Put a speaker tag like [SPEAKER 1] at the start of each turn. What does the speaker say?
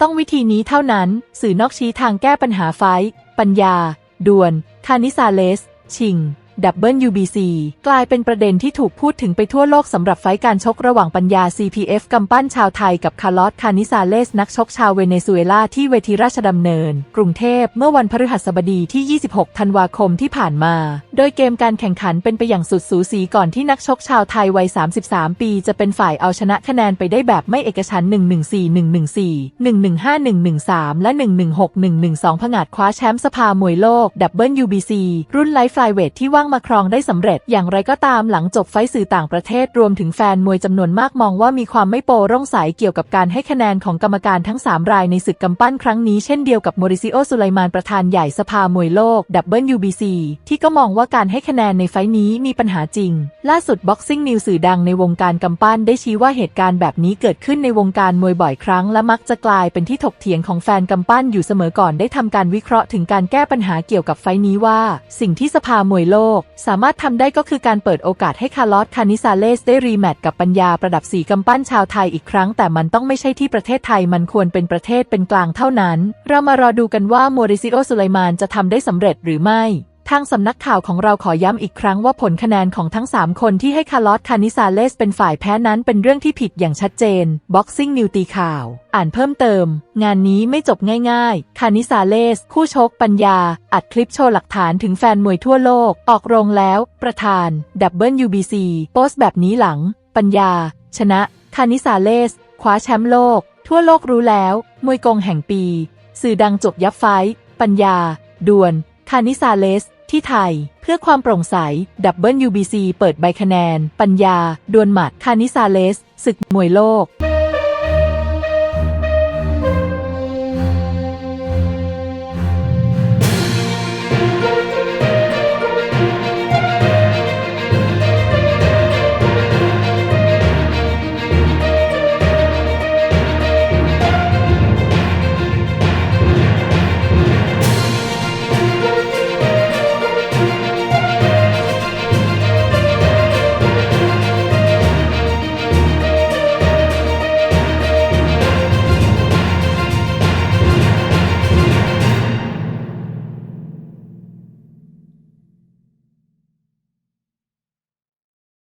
[SPEAKER 1] ต้องวิธีนี้เท่านั้น สื่อนอกชี้ทางแก้ปัญหาไฟท์ปัญญาดวน คานิซาเลส ชิง ดับเบิล UBC กลายเป็นประเด็นที่ถูกพูดถึงไปทั่วโลกสำหรับไฟท์การชกระหว่างปัญญา CPF กำปั้นชาวไทยกับคาร์ลอส คานิซาเลส นักชกชาวเวเนซุเอลาที่เวทีราชดำเนิน กรุงเทพเมื่อวันพฤหัสบดีที่ 26 ธันวาคมที่ผ่านมา โดยเกมการแข่งขันเป็นไปอย่างสุดสูสีก่อนที่นักชกชาวไทยวัย 33 ปี จะเป็นฝ่ายเอาชนะคะแนนไปได้แบบไม่เอกฉันท์114 114 115 113 และ 116 112ผงาดคว้าแชมป์สภามวยโลกดับเบิล UBC รุ่นไลฟ์ไฟเวทที่ว่างมาครองได้สำเร็จอย่างไรก็ตามหลังจบไฟสื่อต่างประเทศรวมถึงแฟนมวยจำนวนมากมองว่ามีความไม่โปร่งใสเกี่ยวกับการให้คะแนนของกรรมการทั้ง 3 รายในศึกกำปั้นครั้งนี้เช่นเดียวกับโมริซิโอสุไลมานประธานใหญ่สภามวยโลกดับเบิล UBC ที่ก็มองว่าการให้คะแนนในไฟนี้มีปัญหาจริง ล่าสุดบ็อกซิ่งนิวสื่อดังในวงการกำปั้นได้ชี้ว่าเหตุการณ์แบบนี้เกิดขึ้นในวงการมวยบ่อยครั้ง และมักจะกลายเป็นที่ถกเถียงของแฟนกำปั้นอยู่เสมอก่อนได้ทำการวิเคราะห์ถึงการแก้ปัญหาเกี่ยวกับไฟนี้ว่า สิ่งที่สภามวยโลกสามารถทำได้ก็คือการเปิดโอกาสให้คาร์ลอสคานิซาเลสได้รีแมตช์กับปัญญาประดับสีกำปั้นชาวไทยอีกครั้ง แต่มันต้องไม่ใช่ที่ประเทศไทยมันควรเป็นประเทศเป็นกลางเท่านั้น เรามารอดูกันว่าโมริซิโอสุไลมานจะทำได้สำเร็จหรือไม่ ทางสำนักข่าวของเราขอย้ำอีกครั้งว่าผลคะแนนของทั้ง 3 คนที่ให้คาร์ลอสคานิซาเลสเป็นฝ่ายแพ้นั้นเป็นเรื่องที่ผิดอย่างชัดเจน Boxing New ตีข่าว อ่านเพิ่มเติม งานนี้ไม่จบง่ายๆ คานิซาเลส คู่ชกปัญญา อัดคลิปโชว์หลักฐานถึงแฟนมวยทั่วโลก ออกโรงแล้ว ประธานดับเบิล UBC โพสต์แบบนี้หลัง ปัญญา ชนะ คานิซาเลส คว้าแชมป์โลก ทั่วโลกรู้แล้ว มวยกงแห่งปี สื่อดังจบยับไฟ ปัญญาดวน คานิซาเลส ที่ไทย เพื่อความโปร่งใสดับเบิล UBC เปิดใบคะแนน ปัญญา ดวนหมัด คานิซาเลสศึกมวยโลก